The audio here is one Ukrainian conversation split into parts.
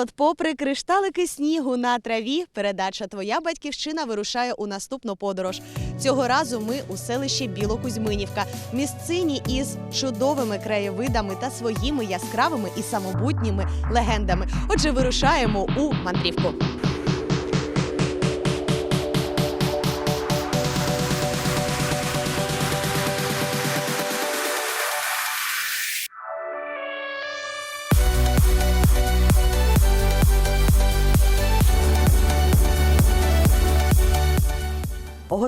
холод, попри кришталики снігу на траві, передача Твоя батьківщина вирушає у наступну подорож. Цього разу ми у селищі Білокузьминівка, місцині із чудовими краєвидами та своїми яскравими і самобутніми легендами. Отже, вирушаємо у мандрівку.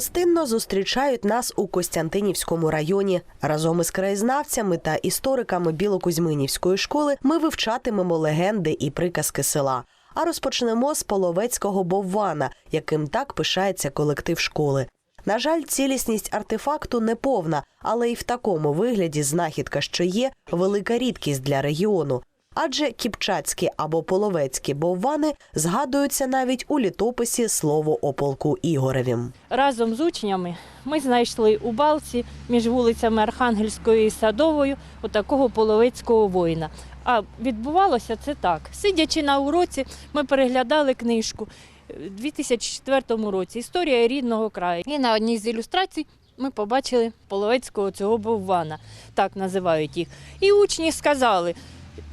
Гостинно зустрічають нас у Костянтинівському районі. Разом із краєзнавцями та істориками Білокузьминівської школи ми вивчатимемо легенди і приказки села. А розпочнемо з половецького боввана, яким так пишається колектив школи. На жаль, цілісність артефакту не повна, але і в такому вигляді знахідка, що є, велика рідкість для регіону. Адже кіпчацькі або половецькі боввани згадуються навіть у літописі слово о полку Ігоревім. Разом з учнями ми знайшли у балці між вулицями Архангельською і Садовою отакого половецького воїна. А відбувалося це так. Сидячи на уроці, ми переглядали книжку у 2004 році Історія рідного краю. І на одній з ілюстрацій ми побачили половецького цього боввана, так називають їх. І учні сказали,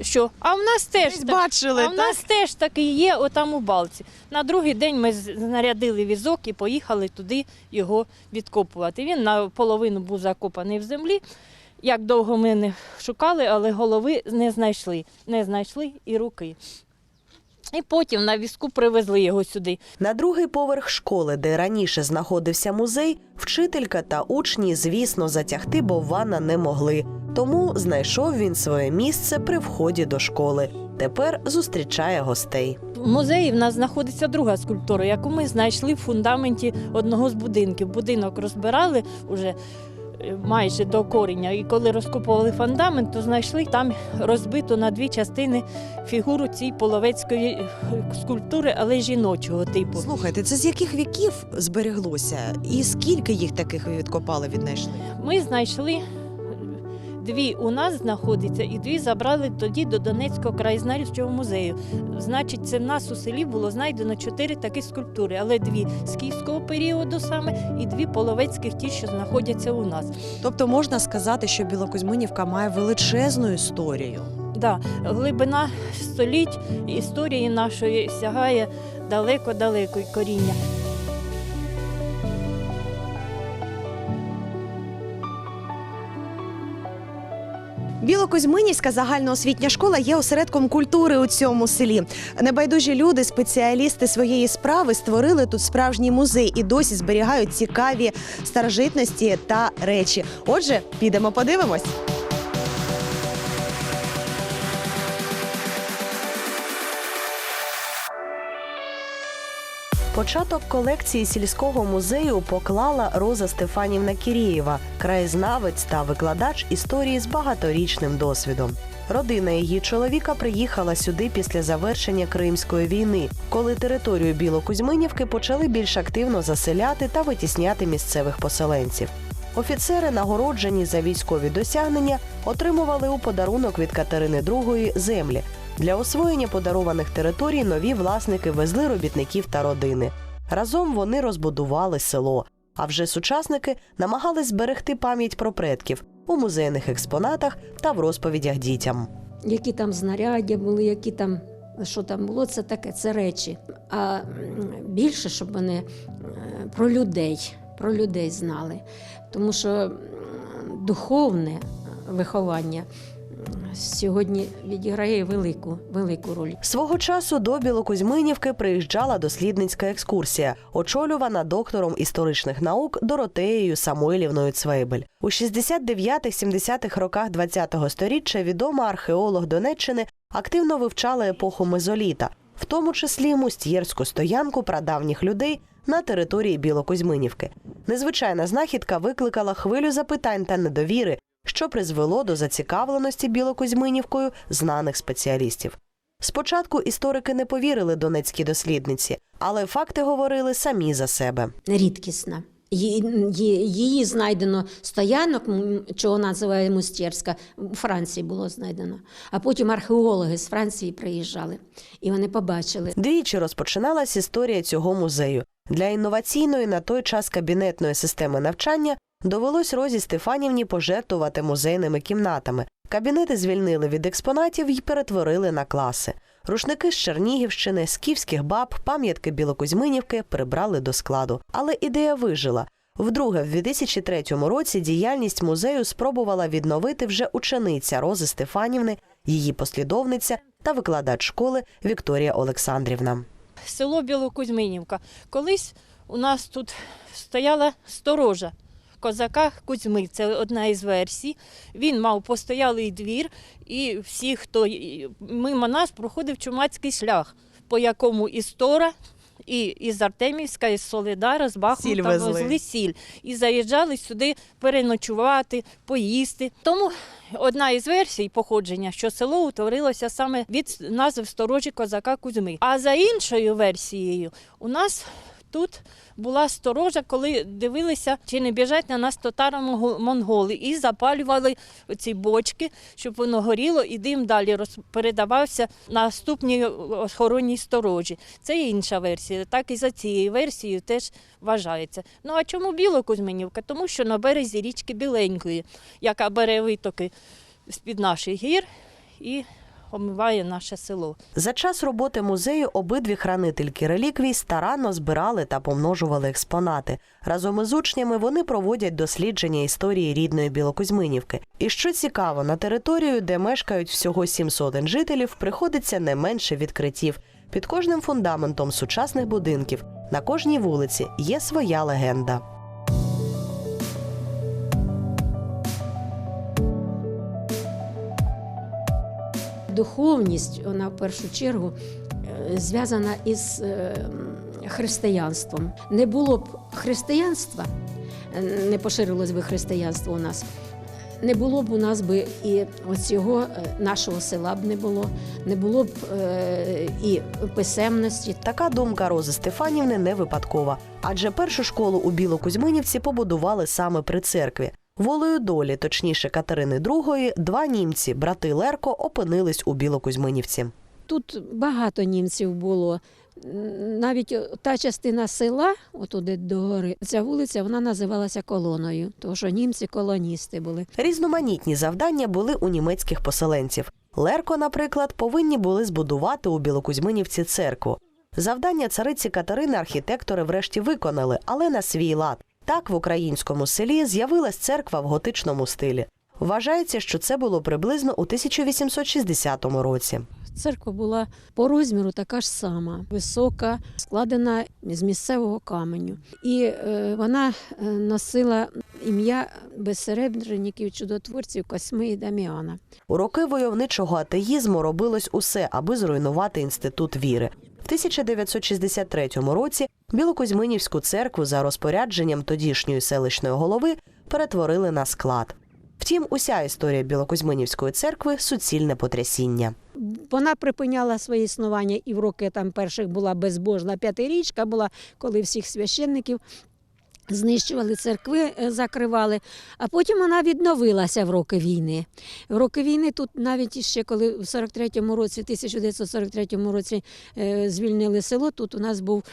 що а в нас теж Десь так- бачили, а в нас теж таки є отам у балці. На другий день ми знарядили візок і поїхали туди його відкопувати. Він наполовину був закопаний в землі. Як довго ми не шукали, але голови не знайшли. Не знайшли і руки. І потім на візку привезли його сюди. На другий поверх школи, де раніше знаходився музей, вчителька та учні, звісно, затягти боввана не могли. Тому знайшов він своє місце при вході до школи. Тепер зустрічає гостей. В музеї в нас знаходиться друга скульптура, яку ми знайшли в фундаменті одного з будинків. Будинок розбирали уже майже до коріння. І коли розкопували фундамент, то знайшли там розбиту на дві частини фігуру цієї половецької е, скульптури, але жіночого типу. Слухайте, це з яких віків збереглося? І скільки їх таких ви відкопали, віднайшли? Ми знайшли дві у нас знаходиться, і дві забрали тоді до Донецького краєзнавчого музею. Значить, це в нас у селі було знайдено чотири такі скульптури, але дві з київського періоду саме і дві половецьких ті, що знаходяться у нас. Тобто можна сказати, що Білокузьминівка має величезну історію. Да, глибина століть історії нашої сягає далеко-далеко коріння. Білокозьминівська загальноосвітня школа є осередком культури у цьому селі. Небайдужі люди, спеціалісти своєї справи, створили тут справжній музей і досі зберігають цікаві старожитності та речі. Отже, підемо подивимось. Початок колекції сільського музею поклала Роза Стефанівна Кірєєва, краєзнавець та викладач історії з багаторічним досвідом. Родина її чоловіка приїхала сюди після завершення Кримської війни, коли територію Білокузьминівки почали більш активно заселяти та витісняти місцевих поселенців. Офіцери, нагороджені за військові досягнення, отримували у подарунок від Катерини II землі. Для освоєння подарованих територій нові власники везли робітників та родини. Разом вони розбудували село. А вже сучасники намагались зберегти пам'ять про предків у музейних експонатах та в розповідях дітям. які там знаряддя були, які там, що там було, це таке, це речі. А більше, щоб вони е, про людей, про людей знали. Тому що духовне е, виховання сьогодні відіграє велику, велику роль. Свого часу до Білокузьминівки приїжджала дослідницька екскурсія, очолювана доктором історичних наук Доротеєю Самойлівною Цвейбель. У 69-70-х роках ХХ століття відома археолог Донеччини активно вивчала епоху мезоліта, в тому числі мустьєрську стоянку прадавніх людей на території Білокузьминівки. Незвичайна знахідка викликала хвилю запитань та недовіри, що призвело до зацікавленості Білокузьминівкою знаних спеціалістів. Спочатку історики не повірили донецькій дослідниці, але факти говорили самі за себе. Рідкісна. Її, знайдено стоянок, чого називає Мустєрська, у Франції було знайдено. А потім археологи з Франції приїжджали, і вони побачили. Двічі розпочиналась історія цього музею. Для інноваційної на той час кабінетної системи навчання довелось Розі Стефанівні пожертвувати музейними кімнатами. Кабінети звільнили від експонатів і перетворили на класи. Рушники з Чернігівщини, скіфських баб, пам'ятки Білокузьминівки прибрали до складу. Але ідея вижила. Вдруге, в 2003 році діяльність музею спробувала відновити вже учениця Рози Стефанівни, її послідовниця та викладач школи Вікторія Олександрівна. село Білокузьминівка. Колись у нас тут стояла сторожа козака Кузьми. Це одна із версій. Він мав постоялий двір, і всі, хто мимо нас проходив чумацький шлях, по якому і Стора, і із Артемівська, із Солидара, з Сіль Бахмута везли. везли сіль. І заїжджали сюди переночувати, поїсти. Тому одна із версій походження, що село утворилося саме від назв сторожі козака Кузьми. А за іншою версією, у нас тут була сторожа, коли дивилися, чи не біжать на нас татаро-монголи, і запалювали ці бочки, щоб воно горіло, і дим далі передавався наступній охоронній сторожі. Це інша версія. Так і за цією версією теж вважається. Ну а чому Білокузьминівка? Тому що на березі річки Біленької, яка бере витоки з-під наших гір і омиває наше село. За час роботи музею обидві хранительки реліквій старанно збирали та помножували експонати. Разом із учнями вони проводять дослідження історії рідної Білокузьминівки. І що цікаво, на територію, де мешкають всього сім сотень жителів, приходиться не менше відкриттів. Під кожним фундаментом сучасних будинків на кожній вулиці є своя легенда. Духовність, вона в першу чергу е, зв'язана із е, християнством. Не було б християнства, не поширилось би християнство у нас. Не було б у нас би і оцього е, нашого села б не було, не було б і писемності. Така думка Рози Стефанівни не випадкова, адже першу школу у Білокузьминівці побудували саме при церкві. Волею долі, точніше Катерини II, два німці, брати Лерко, опинились у Білокузьминівці. Тут багато німців було. Навіть та частина села, отуди до гори, ця вулиця вона називалася колоною, тому що німці колоністи були. Різноманітні завдання були у німецьких поселенців. Лерко, наприклад, повинні були збудувати у Білокузьминівці церкву. Завдання цариці Катерини архітектори врешті виконали, але на свій лад. Так в українському селі з'явилась церква в готичному стилі. Вважається, що це було приблизно у 1860 році. Церква була по розміру така ж сама, висока, складена з місцевого каменю. І е, вона е, носила ім'я безсеребренників, чудотворців Косьми і Даміана. У роки войовничого атеїзму робилось усе, аби зруйнувати інститут віри. В 1963 році Білокузьминівську церкву за розпорядженням тодішньої селищної голови перетворили на склад. Втім, уся історія Білокузьминівської церкви суцільне потрясіння. Вона припиняла своє існування і в роки там перших була безбожна п'ятирічка, була коли всіх священників. Знищували церкви, е, закривали, а потім вона відновилася в роки війни. В роки війни тут навіть ще коли в 43-му році, 1943 році е, звільнили село, тут у нас був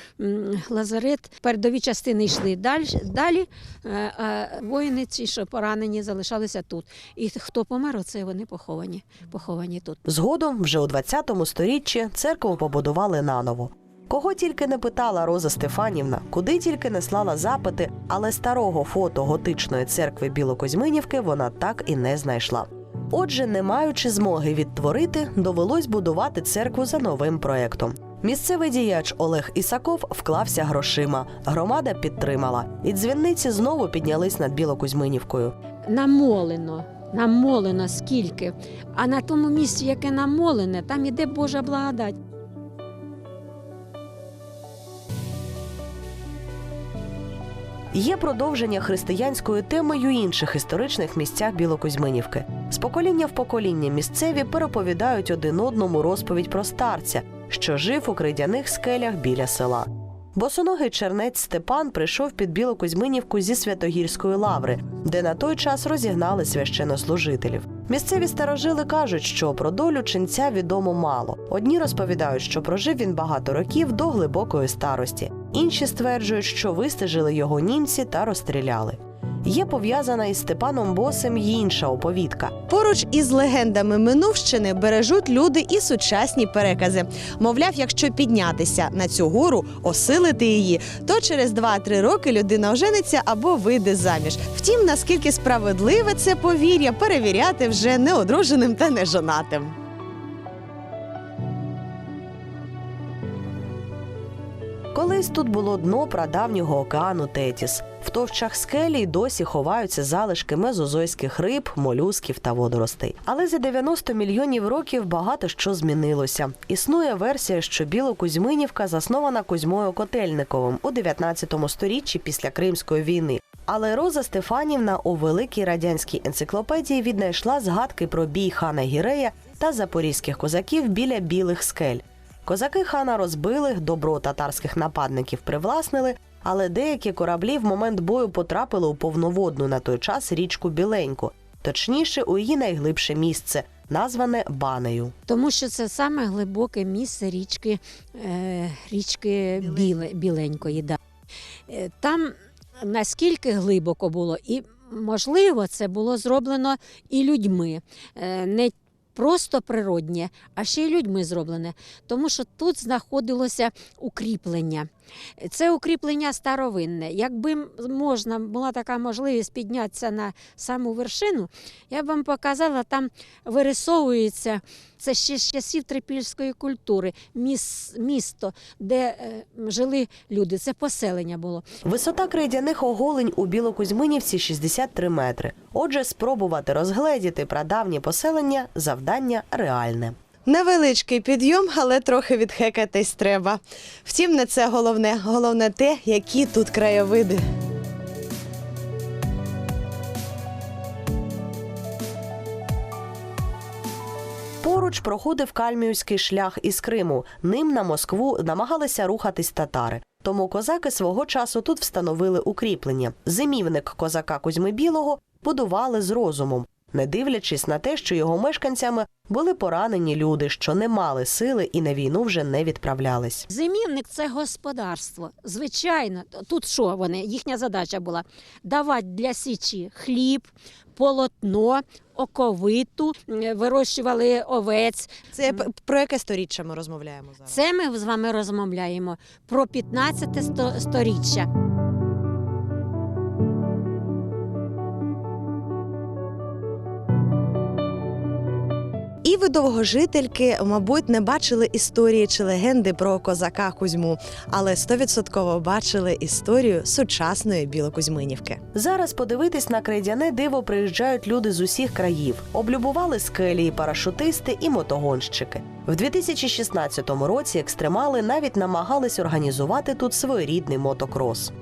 лазарет. Передові частини йшли далі, е, а воїни, ці, що поранені, залишалися тут. І хто помер, оце вони поховані, поховані тут. Згодом, вже у 20 сторіччі, церкву побудували наново. Кого тільки не питала Роза Стефанівна, куди тільки не слала запити, але старого фото готичної церкви Білокозьминівки вона так і не знайшла. Отже, не маючи змоги відтворити, довелось будувати церкву за новим проектом. Місцевий діяч Олег Ісаков вклався грошима. Громада підтримала, і дзвінниці знову піднялись над Білокузьминівкою. намолено. Намолено скільки. А на тому місці, яке намолене, там іде Божа благодать. Є продовження й у інших історичних місцях Білокузьминівки. З покоління в покоління місцеві переповідають один одному розповідь про старця, що жив у кридяних скелях біля села. Босоногий чернець Степан прийшов під Білокузьминівку зі Святогірської лаври, де на той час розігнали священнослужителів. Місцеві старожили кажуть, що про долю ченця відомо мало. Одні розповідають, що прожив він багато років до глибокої старості. Інші стверджують, що вистежили його німці та розстріляли. Є пов'язана із Степаном Босим й інша оповідка. Поруч із легендами минувщини бережуть люди і сучасні перекази. Мовляв, якщо піднятися на цю гору, осилити її, то через 2-3 роки людина ожениться або вийде заміж. Втім, наскільки справедливе це повір'я, перевіряти вже неодруженим та нежонатим. Колись тут було дно прадавнього океану Тетіс. В товщах скелі й досі ховаються залишки мезозойських риб, молюсків та водоростей. Але за 90 мільйонів років багато що змінилося. Існує версія, що Білокузьминівка заснована Кузьмою Котельниковим у 19 сторіччі після Кримської війни. Але Роза Стефанівна у великій радянській енциклопедії віднайшла згадки про бій хана Гірея та запорізьких козаків біля білих скель. Козаки хана розбили, добро татарських нападників привласнили, але деякі кораблі в момент бою потрапили у повноводну на той час річку Біленьку, точніше у її найглибше місце, назване Банею. Тому що це саме глибоке місце річки, е, річки Біле, Біленької. Да. Е, Там наскільки глибоко було, і можливо, це було зроблено і людьми. Е, Не просто природнє, а ще й людьми зроблене. Тому що тут знаходилося укріплення. Це укріплення старовинне. Якби можна була така можливість піднятися на саму вершину, я б вам показала, там вирисовується це ще з часів трипільської культури, міс, місто, де е, жили люди. Це поселення було. Висота крейдяних оголень у Білокузьминівці 63 метри. Отже, спробувати розгледіти прадавнє поселення завдання реальне. Невеличкий підйом, але трохи відхекатись треба. Втім, не це головне. Головне те, які тут краєвиди. Поруч проходив кальміївський шлях із Криму. Ним на Москву намагалися рухатись татари. Тому козаки свого часу тут встановили укріплення. Зимівник козака Кузьми Білого будували з розумом, не дивлячись на те, що його мешканцями були поранені люди, що не мали сили і на війну вже не відправлялись. Зимівник це господарство. Звичайно, тут що вони? Їхня задача була давати для січі хліб, полотно, оковиту, вирощували овець. Це про яке сторіччя ми розмовляємо зараз? Це ми з вами розмовляємо про 15 сто- сторіччя. І ви довгожительки, мабуть, не бачили історії чи легенди про козака Кузьму, але стовідсотково бачили історію сучасної Білокузьминівки. Зараз подивитись на крейдяне диво приїжджають люди з усіх країв. Облюбували скелі, і парашутисти і мотогонщики. В 2016 році екстремали навіть намагались організувати тут своєрідний мотокрос.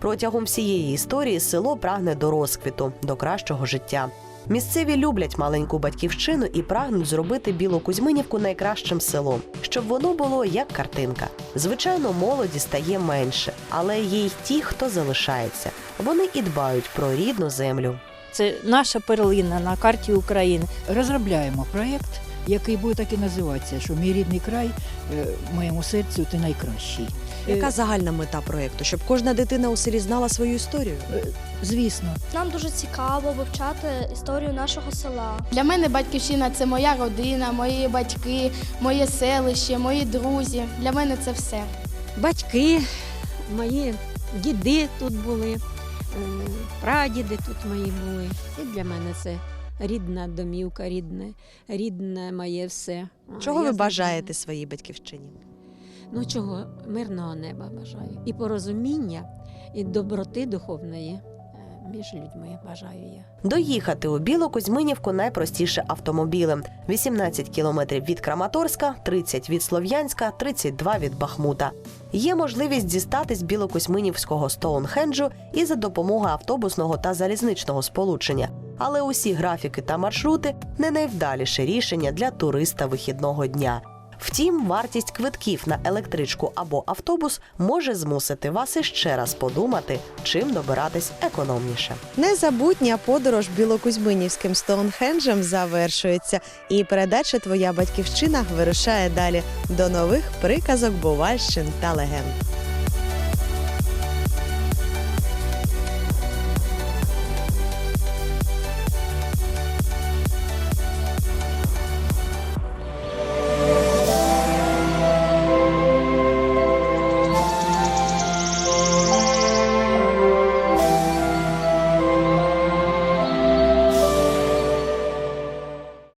Протягом всієї історії село прагне до розквіту, до кращого життя. Місцеві люблять маленьку батьківщину і прагнуть зробити Білу Кузьминівку найкращим селом, щоб воно було як картинка. Звичайно, молоді стає менше, але є й ті, хто залишається. Вони і дбають про рідну землю. Це наша перлина на карті України. Розробляємо проєкт, який буде так і називатися, що мій рідний край е, в моєму серці ти найкращий. Яка загальна мета проєкту? Щоб кожна дитина у селі знала свою історію? е, Звісно, Нам дуже цікаво вивчати історію нашого села. Для мене батьківщина це моя родина, мої батьки, моє селище, мої друзі. Для мене це все. Батьки, мої діди тут були, е, прадіди тут мої були. І для мене це рідна домівка, рідне, рідне моє все. Чого я ви бажаєте своїй батьківщині? Ну чого, мирного неба бажаю. І порозуміння, і доброти духовної е, між людьми бажаю я. Доїхати у Білокузьминівку найпростіше автомобілем: 18 кілометрів від Краматорська, 30 від Слов'янська, 32 від Бахмута. Є можливість дістатись Білокузьминівського Стоунхенджу і за допомогою автобусного та залізничного сполучення. Але усі графіки та маршрути не найвдаліше рішення для туриста вихідного дня. Втім, вартість квитків на електричку або автобус може змусити вас іще раз подумати, чим добиратись економніше. Незабутня подорож білокузьминівським Стоунхенджем завершується, і передача Твоя батьківщина вирушає далі до нових приказок, бувальщин та легенд.